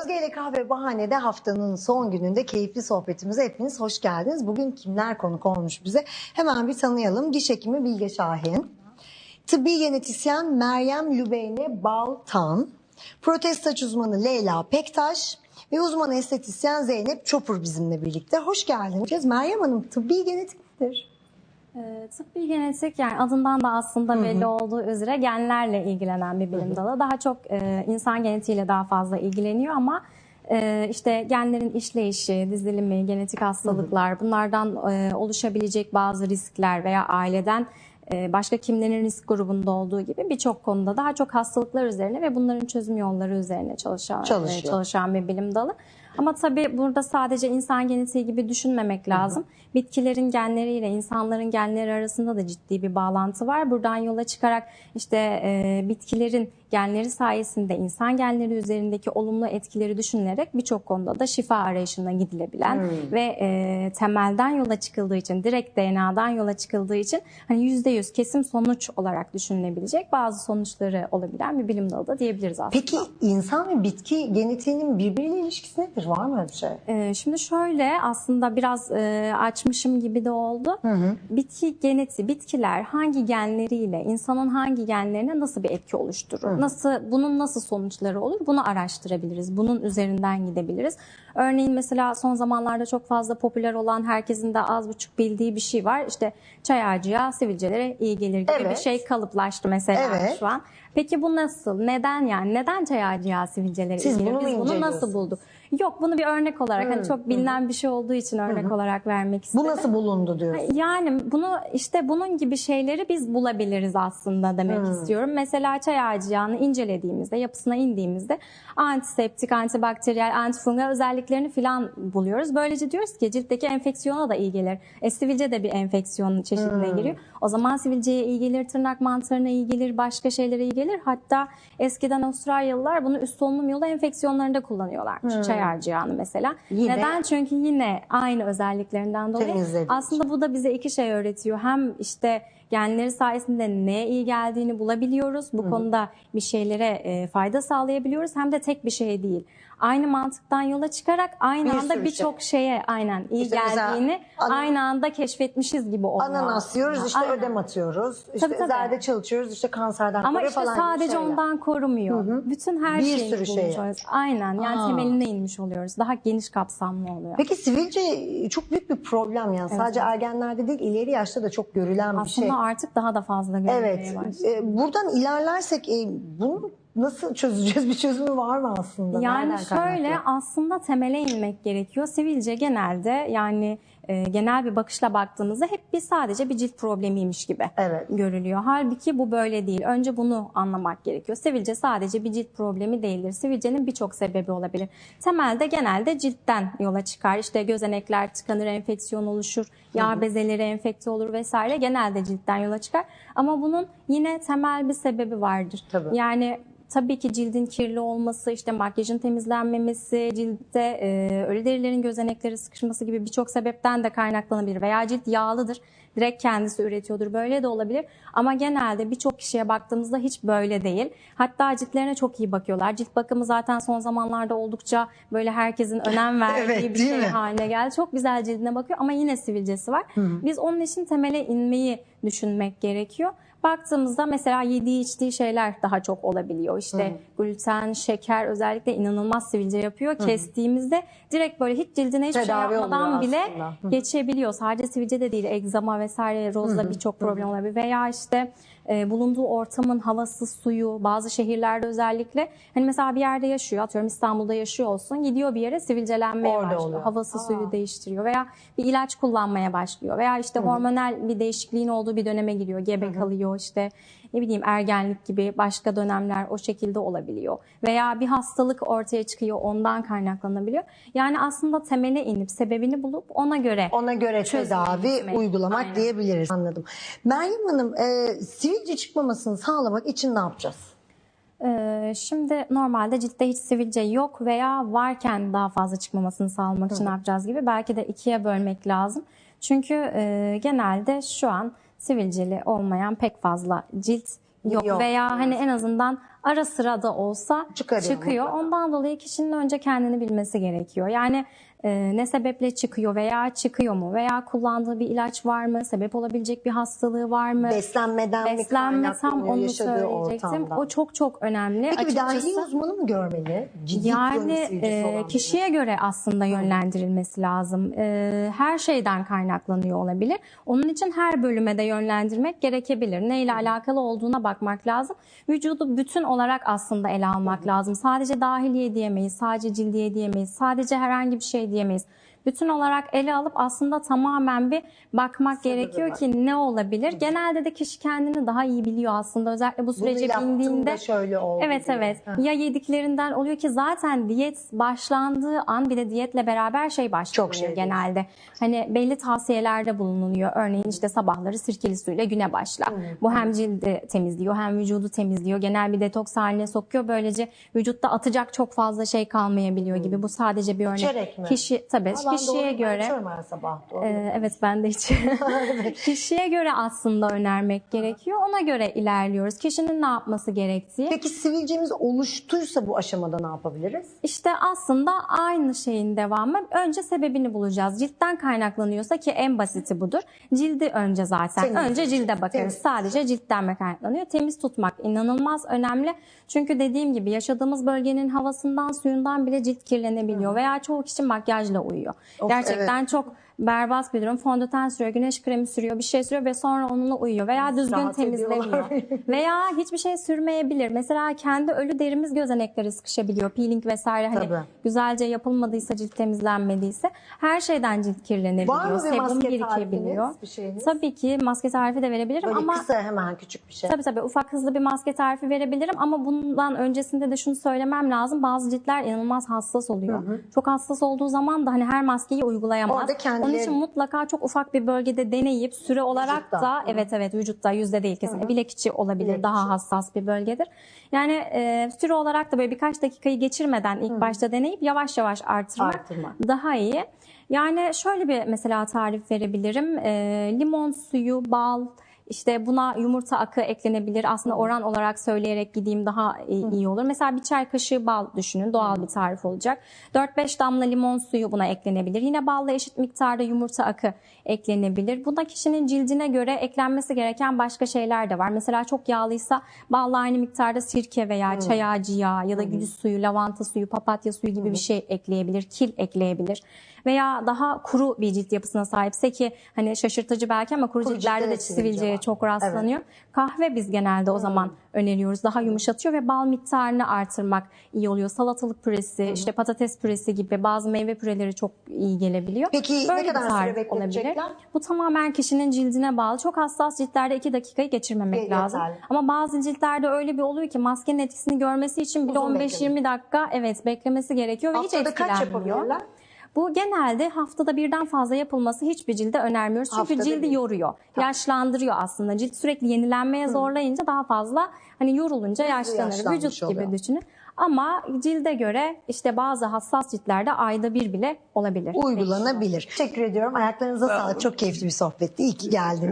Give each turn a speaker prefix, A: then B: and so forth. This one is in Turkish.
A: Özge ile Kahve Bahane'de haftanın son gününde keyifli sohbetimize hepiniz hoş geldiniz. Bugün kimler konuk olmuş bize? Hemen bir tanıyalım. Diş hekimi Bilge Şahin, tıbbi genetisyen Meryem Lübeyne Baltan, protez saç uzmanı Leyla Pektaş ve uzman estetisyen Zeynep Çopur bizimle birlikte. Hoş geldiniz. Meryem Hanım tıbbi genetik nedir?
B: Ee, tıbbi genetik yani adından da aslında belli olduğu üzere genlerle ilgilenen bir bilim dalı. Daha çok e, insan genetiğiyle daha fazla ilgileniyor ama e, işte genlerin işleyişi, dizilimi, genetik hastalıklar, bunlardan e, oluşabilecek bazı riskler veya aileden e, başka kimlerin risk grubunda olduğu gibi birçok konuda daha çok hastalıklar üzerine ve bunların çözüm yolları üzerine çalışan, e, çalışan bir bilim dalı. Ama tabii burada sadece insan genetiği gibi düşünmemek lazım. Bitkilerin genleriyle insanların genleri arasında da ciddi bir bağlantı var. Buradan yola çıkarak işte e, bitkilerin genleri sayesinde insan genleri üzerindeki olumlu etkileri düşünülerek birçok konuda da şifa arayışına gidilebilen ve e, temelden yola çıkıldığı için, direkt DNA'dan yola çıkıldığı için hani %100 kesim sonuç olarak düşünülebilecek bazı sonuçları olabilen bir bilim dalı da diyebiliriz aslında.
A: Peki insan ve bitki genetiğinin birbiriyle ilişkisi nedir? Var mı öyle bir şey?
B: Ee, şimdi şöyle aslında biraz e, açmışım gibi de oldu. Bitki geneti, bitkiler hangi genleriyle insanın hangi genlerine nasıl bir etki oluşturur? Nasıl bunun nasıl sonuçları olur? Bunu araştırabiliriz. Bunun üzerinden gidebiliriz. Örneğin mesela son zamanlarda çok fazla popüler olan herkesin de az buçuk bildiği bir şey var. İşte çay ağacı yağı sivilcelere iyi gelir gibi
A: Evet.
B: bir şey kalıplaştı mesela
A: Evet.
B: şu an. Peki bu nasıl? Neden yani? Neden çay ağacı yağı sivilcelere
A: Siz
B: iyi gelir? Biz bunu nasıl bulduk? Yok bunu bir örnek olarak hani çok bilinen bir şey olduğu için örnek olarak vermek istedim.
A: Bu nasıl bulundu diyorsun?
B: Yani bunu işte bunun gibi şeyleri biz bulabiliriz aslında demek istiyorum. Mesela çay ağacı yağını incelediğimizde, yapısına indiğimizde antiseptik, antibakteriyel, antifungal özelliklerini filan buluyoruz. Böylece diyoruz ki ciltteki enfeksiyona da iyi gelir. E, sivilce de bir enfeksiyon çeşidine giriyor. O zaman sivilceye iyi gelir, tırnak mantarına iyi gelir, başka şeylere iyi gelir. Hatta eskiden Avustralyalılar bunu üst solunum yolu enfeksiyonlarında kullanıyorlarmış. Çay yağını mesela.
A: Yine-
B: Neden? Çünkü yine aynı özelliklerinden dolayı
A: Temizledik.
B: aslında bu da bize iki şey öğretiyor. Hem işte genleri sayesinde neye iyi geldiğini bulabiliyoruz. Bu konuda bir şeylere e, fayda sağlayabiliyoruz. Hem de tek bir şey değil. Aynı mantıktan yola çıkarak aynı
A: Bir
B: anda
A: sürü
B: birçok şeye aynen iyi
A: İşte
B: geldiğini aynı anda keşfetmişiz gibi oluyor.
A: Ananas yiyoruz işte
B: Aynen.
A: ödem atıyoruz. İşte
B: Tabii, tabii.
A: zerdeçal içiyoruz işte kanserden
B: Ama işte
A: falan
B: sadece
A: şeyler.
B: ondan korumuyor. Bütün her
A: Bir
B: şeyi
A: sürü şey.
B: Aynen yani
A: Aa.
B: temeline inmiş oluyoruz. Daha geniş kapsamlı oluyor.
A: Peki sivilce çok büyük bir problem yani. Sadece ergenlerde değil ileri yaşta da çok görülen bir
B: Aslında
A: şey.
B: artık daha da fazla görülmeye
A: Evet.
B: başladı.
A: e, buradan ilerlersek e, bunu nasıl çözeceğiz? Bir çözümü var mı aslında?
B: Yani
A: Nereden
B: şöyle
A: kaynaklı?
B: aslında temele inmek gerekiyor. Sivilce genelde yani e, genel bir bakışla baktığımızda hep bir sadece bir cilt problemiymiş gibi
A: Evet.
B: görülüyor. Halbuki bu böyle değil. Önce bunu anlamak gerekiyor. Sivilce sadece bir cilt problemi değildir. Sivilcenin birçok sebebi olabilir. Temelde genelde ciltten yola çıkar. İşte gözenekler tıkanır, enfeksiyon oluşur, yağ bezeleri enfekte olur vesaire. Genelde ciltten yola çıkar. Ama bunun yine temel bir sebebi vardır.
A: Tabii.
B: Yani Tabii ki cildin kirli olması, işte makyajın temizlenmemesi, ciltte e, ölü derilerin gözenekleri sıkışması gibi birçok sebepten de kaynaklanabilir. Veya cilt yağlıdır, direkt kendisi üretiyordur. Böyle de olabilir. Ama genelde birçok kişiye baktığımızda hiç böyle değil. Hatta ciltlerine çok iyi bakıyorlar. Cilt bakımı zaten son zamanlarda oldukça böyle herkesin önem verdiği
A: Evet,
B: bir şey
A: mi?
B: haline geldi. Çok güzel cildine bakıyor ama yine sivilcesi var. Biz onun için temele inmeyi düşünmek gerekiyor. Baktığımızda mesela yediği içtiği şeyler daha çok olabiliyor. İşte gluten, şeker özellikle inanılmaz sivilce yapıyor. Kestiğimizde direkt böyle hiç cildine hiçbir şey
A: Tedavi
B: yapmadan
A: oluyor
B: bile.
A: Hı.
B: geçebiliyor. Sadece sivilce de değil, egzama vesaire, rozla birçok problem olabilir. Veya işte e, bulunduğu ortamın havası, suyu, bazı şehirlerde özellikle hani mesela bir yerde yaşıyor, atıyorum İstanbul'da yaşıyor olsun, gidiyor bir yere sivilcelenmeye
A: Orada
B: başlıyor.
A: oluyor.
B: Havası, suyu değiştiriyor veya bir ilaç kullanmaya başlıyor veya işte hormonal bir değişikliğin olduğu bir döneme giriyor, gebe kalıyor işte ne bileyim ergenlik gibi başka dönemler o şekilde olabiliyor. Veya bir hastalık ortaya çıkıyor ondan kaynaklanabiliyor. Yani aslında temele inip sebebini bulup ona göre
A: Ona göre tedavi
B: gitmek.
A: uygulamak
B: Aynen.
A: diyebiliriz. Anladım. Meryem Hanım e, sivilce çıkmamasını sağlamak için ne yapacağız?
B: Ee, şimdi normalde ciltte hiç sivilce yok veya varken daha fazla çıkmamasını sağlamak için ne yapacağız gibi belki de ikiye bölmek lazım. Çünkü e, genelde şu an sivilceli olmayan pek fazla cilt yok,
A: Yok.
B: veya hani en azından ara sıra da olsa
A: Çıkarıyor
B: çıkıyor.
A: mutlaka.
B: Ondan dolayı kişinin önce kendini bilmesi gerekiyor. Yani e, ne sebeple çıkıyor veya çıkıyor mu veya kullandığı bir ilaç var mı? Sebep olabilecek bir hastalığı var mı?
A: Beslenmeden mi
B: Beslenme tam onu söyleyecektim.
A: ortamdan?
B: O çok çok önemli.
A: Peki bir dahiliye
B: Açıkçası-
A: uzmanı mı görmeli? Ciddi
B: yani e,
A: olan biri.
B: kişiye göre aslında yönlendirilmesi lazım. E, her şeyden kaynaklanıyor olabilir. Onun için her bölüme de yönlendirmek gerekebilir. Neyle alakalı olduğuna bakmak lazım. Vücudu bütün olarak aslında ele almak lazım. Sadece dahiliye diyemeyiz, sadece cildiye diyemeyiz, sadece herhangi bir şey diyemeyiz. Bütün olarak ele alıp aslında tamamen bir bakmak
A: Sebebi
B: gerekiyor
A: var.
B: ki ne olabilir? Genelde de kişi kendini daha iyi biliyor aslında. Özellikle bu
A: Bunu
B: sürece bindiğinde
A: da şöyle oldu
B: Evet
A: diye.
B: evet.
A: Heh.
B: Ya yediklerinden oluyor ki zaten diyet başlandığı an bir de diyetle beraber şey başlıyor
A: Çok şey
B: genelde. Hani belli tavsiyelerde bulunuluyor. Örneğin işte sabahları sirkeli suyla güne başla. Bu hem cildi temizliyor hem vücudu temizliyor. Genel bir detoks haline sokuyor. Böylece vücutta atacak çok fazla şey kalmayabiliyor gibi. Bu sadece bir örnek.
A: İçerek mi?
B: Kişi tabii
A: ben
B: kişiye
A: ben
B: göre
A: her sabah. Doğru.
B: ee, evet ben de hiç. Kişiye göre aslında önermek gerekiyor. Ona göre ilerliyoruz. Kişinin ne yapması gerektiği.
A: Peki sivilcemiz oluştuysa bu aşamada ne yapabiliriz?
B: İşte aslında aynı şeyin devamı. Önce sebebini bulacağız. Ciltten kaynaklanıyorsa ki en basiti budur. Cildi önce zaten.
A: Temiz
B: önce cilde bakarız.
A: temiz
B: Sadece ciltten mi kaynaklanıyor? Temiz tutmak inanılmaz önemli. Çünkü dediğim gibi yaşadığımız bölgenin havasından, suyundan bile cilt kirlenebiliyor. Veya çoğu kişi makyajla uyuyor.
A: Of,
B: Gerçekten çok berbat bir durum. Fondöten sürüyor, güneş kremi sürüyor, bir şey sürüyor ve sonra onunla uyuyor. Veya düzgün
A: rahat
B: temizlemiyor. Veya hiçbir şey sürmeyebilir. Mesela kendi ölü derimiz gözeneklere sıkışabiliyor. Peeling vesaire hani
A: Tabii.
B: güzelce yapılmadıysa, cilt temizlenmediyse her şeyden cilt kirlenebiliyor.
A: Var mı bir
B: Sebum
A: maske
B: birikebiliyor.
A: tarifiniz, bir şeyiniz?
B: Tabii ki maske tarifi de verebilirim
A: Böyle
B: ama
A: kısa hemen küçük bir şey.
B: Tabii tabii ufak hızlı bir maske tarifi verebilirim ama bundan öncesinde de şunu söylemem lazım. Bazı ciltler inanılmaz hassas oluyor. Çok hassas olduğu zaman da hani her maskeyi uygulayamaz.
A: Orada kendileri-
B: Onun için mutlaka çok ufak bir bölgede deneyip süre olarak
A: Vücutta.
B: da
A: Hı hı.
B: evet evet vücutta yüzde değil kesin. Bilek içi olabilir
A: Bilek
B: daha
A: içi.
B: hassas bir bölgedir. Yani e, süre olarak da böyle birkaç dakikayı geçirmeden ilk başta deneyip yavaş yavaş artırmak,
A: Artırmak.
B: daha iyi. Yani şöyle bir mesela tarif verebilirim. E, limon suyu, bal, işte buna yumurta akı eklenebilir. Aslında oran olarak söyleyerek gideyim daha iyi, olur. Mesela bir çay kaşığı bal düşünün. Doğal bir tarif olacak. 4-5 damla limon suyu buna eklenebilir. Yine balla eşit miktarda yumurta akı eklenebilir. Buna kişinin cildine göre eklenmesi gereken başka şeyler de var. Mesela çok yağlıysa balla aynı miktarda sirke veya çay ağacı yağı ya da gül suyu, lavanta suyu, papatya suyu gibi bir şey ekleyebilir. Kil ekleyebilir. Veya daha kuru bir cilt yapısına sahipse ki hani şaşırtıcı belki ama kuru,
A: Kuru
B: ciltlerde de
A: de sivilce
B: sivilceye. Çok rastlanıyor. Kahve biz genelde o zaman öneriyoruz. Daha yumuşatıyor ve bal miktarını artırmak iyi oluyor. Salatalık püresi, işte patates püresi gibi bazı meyve püreleri çok iyi gelebiliyor.
A: Peki ne
B: Böyle bir
A: kadar süre bekletecekler?
B: Bu tamamen kişinin cildine bağlı. Çok hassas ciltlerde 2 dakikayı geçirmemek
A: Yeterli.
B: lazım. Ama bazı ciltlerde öyle bir oluyor ki maskenin etkisini görmesi için bile
A: Uzun
B: 15-20 dakika evet beklemesi gerekiyor ve hiç
A: Haftada kaç
B: etkilenmiyor. Bu genelde haftada birden fazla yapılması hiçbir cilde önermiyoruz. Çünkü
A: Haftada
B: cildi
A: bir.
B: yoruyor. Yaşlandırıyor aslında. Cilt sürekli yenilenmeye zorlayınca daha fazla hani yorulunca yaşlanır. Vücut gibi
A: oluyor.
B: düşünün. Ama cilde göre işte bazı hassas ciltlerde ayda bir bile olabilir.
A: Uygulanabilir. Teşekkür ediyorum. Ayaklarınıza sağlık. Çok keyifli bir sohbetti. İyi ki geldiniz.